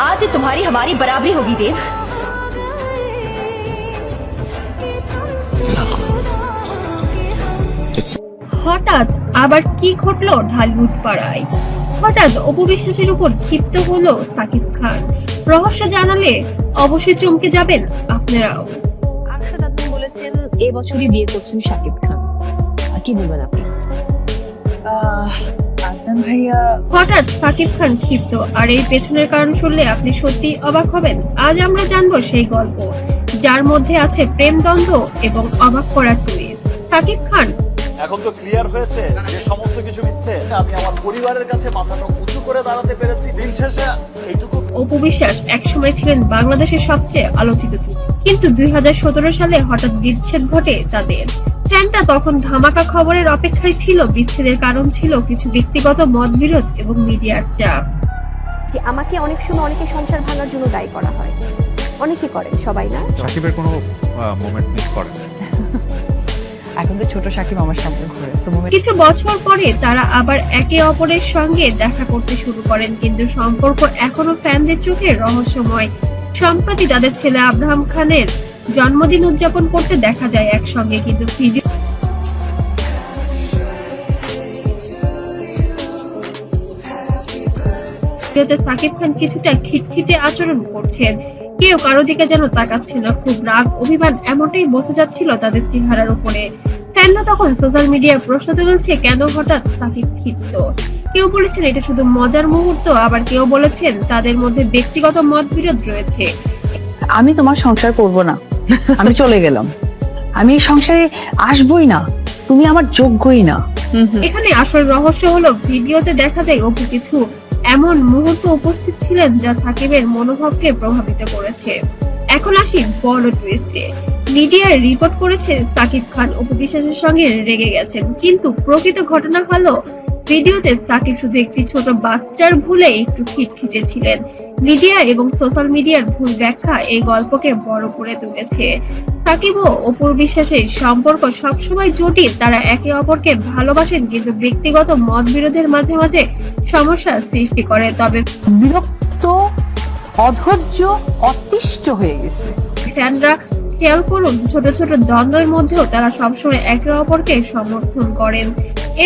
आज से तुम्हारी हमारी बराबरी होगी देव হঠাৎ আবার কি ঘটলো ঢালিউড পাড়ায় হঠাৎ অপু বিশ্বাসের উপর ক্ষিপ্ত হলো সাকিব খান রহস্য জানালে অবশ্যই চমকে যাবেন আপনারাও আরশাদ আদনান বলেছেন এবছরই বিয়ে করছেন শাকিব খান আর কি বলবেন আপনি আহ, আদনান ভাইয়া। হঠাৎ সাকিব খান ক্ষিপ্ত আর এই পেছনের কারণ শুনলে আপনি সত্যি অবাক হবেন। আজ আমরা জানব সেই গল্প যার মধ্যে আছে প্রেম দ্বন্দ্ব এবং অবাক করা টুইস্ট সাকিব খান। এখন তো ক্লিয়ার হয়েছে যে সমস্ত কিছু মিথ্যে আমি আমার পরিবারের কাছে মাথাটা উঁচু করে দাঁড়াতে পেরেছি। দিন শেষে এইটুকু অপু বিশ্বাস একসময় ছিলেন বাংলাদেশের সবচেয়ে আলোচিত কিন্তু দুই হাজার সতেরো সালে হঠাৎ বিচ্ছেদ ঘটে তাদের। ফ্যানটা তখন ধামাকা খবরের অপেক্ষায় ছিল বিচ্ছেদের কারণ ছিল কিছু ব্যক্তিগত মতবিরোধ এবং মিডিয়ার চাপ। যে আমাকে অনেক সময় অনেকে সংসার ভাঙার জন্য দায়ী করা হয়। অনেকে করেন সবাই না? সাকিবের কোনো মোমেন্ট মিস করেন এখন তো ছোট সাকিব আমার সামনে ঘুরে সো মোমেন্ট কিছু বছর পরে তারা আবার একে অপরের সঙ্গে দেখা করতে শুরু করেন কিন্তু সম্পর্ক এখনও ফ্যানদের চোখে রহস্যময়। সম্প্রতি তাদের ছেলে আব্রাহাম খানের জন্মদিন উদযাপন করতে দেখা যায় একসঙ্গে, কিন্তু ভিডিও ভিডিওতে সাকিব খান কিছুটা খিটখিটে আচরণ করছেন। কেউ কারও দিকে যেন তাকাচ্ছে না, খুব রাগ, অভিমান, এমনটাই বোঝা যাচ্ছিল তাদের চেহারার উপরে। ফ্যানরা তখন সোশ্যাল মিডিয়ায় প্রশ্ন তুলছে, কেন হঠাৎ সাকিব ক্ষিপ্ত? কেউ বলেছেন, এটা শুধু মজার মুহূর্ত। আবার কেউ বলেছেন, তাদের মধ্যে ব্যক্তিগত মতবিরোধ রয়েছে। আমি তোমার সংসার করব না। আমি চলে গেলাম। আমি এই সংসারে আসবই না। তুমি আমার যোগ্যই না। এখানে আসল রহস্য হলো, ভিডিওতে দেখা যায় অপু কিছু এমন মুহূর্ত উপস্থিত ছিলেন যা সাকিবের মনোভাবকে প্রভাবিত করেছে। এখন আসি বড় টুইস্টে মিডিয়ায় রিপোর্ট করেছে সাকিব খান অপু বিশ্বাসের সঙ্গে রেগে গেছেন। কিন্তু প্রকৃত ঘটনা হলো ভিডিওতে সাকিব শুধু একটি ছোট বাচ্চার ভুলে একটু খিটখিটে ছিলেন। মিডিয়া এবং সোশ্যাল মিডিয়ার ভুল ব্যাখ্যা এই গল্পকে বড় করে তুলেছে। সাকিব ও অপুর বিশ্বাসের সম্পর্ক সবসময় জটিল তারা একে অপরকে ভালোবাসেন কিন্তু ব্যক্তিগত মত বিরোধের মাঝে মাঝে সমস্যার সৃষ্টি করে। তবে বিরক্ত অধৈর্য অতিষ্ঠ হয়ে গেছে। ফ্যানরা খেয়াল করুন ছোট ছোট দ্বন্দ্বের মধ্যেও তারা সবসময় একে অপরকে সমর্থন করেন।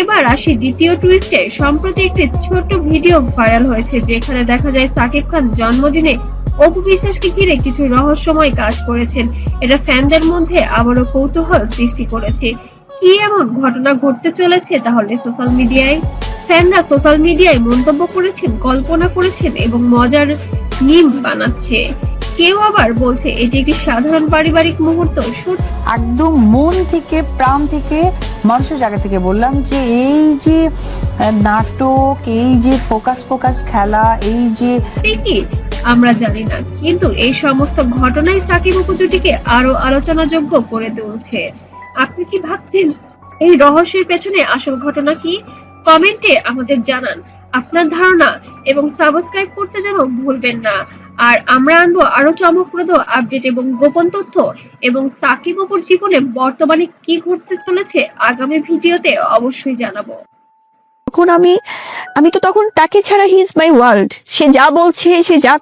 এবার আসি দ্বিতীয় টুইস্টে সম্প্রতি একটি ছোট্ট ভিডিও ভাইরাল হয়েছে, যেখানে দেখা যায় সাকিব খান জন্মদিনে অপু বিশ্বাসকে ঘিরে কিছু রহস্যময় কাজ করেছেন। এটা ফ্যানদের মধ্যে আবারও কৌতূহল সৃষ্টি করেছে। কি এমন ঘটনা ঘটতে চলেছে তাহলে সোশ্যাল মিডিয়ায় ফ্যানরা সোশ্যাল মিডিয়ায় মন্তব্য করেছেন, কল্পনা করেছেন এবং মজার মিম বানাচ্ছে। কেউ আবার বলছে, এটি একটি সাধারণ পারিবারিক মুহূর্ত একদম মন থেকে, প্রাণ থেকে মানুষের জায়গা থেকে বললাম যে এই যে নাটক, এই যে ফোকাস ফোকাস খেলা, এই যে কি আমরা জানি না। কিন্তু এই সমস্ত ঘটনাই সাকিব উপজুটিকে আরও আলোচনাযোগ্য করে তুলছে। আপনি কি ভাবছেন এই রহস্যের পেছনে আসল ঘটনা কি? কমেন্টে আমাদের জানান। আপনার ধারণা এবং সাবস্ক্রাইব করতে যেন ভুলবেন না। আর আমরা আনব আরও চমকপ্রদ আপডেট এবং গোপন তথ্য এবং সাকিব অপুর জীবনে বর্তমানে কি ঘটতে চলেছে আগামী ভিডিওতে অবশ্যই জানাব। তখন আমি আমি তো তখন তাকে ছাড়া হি ইজ মাই ওয়ার্ল্ড সে যা বলছে, সে যা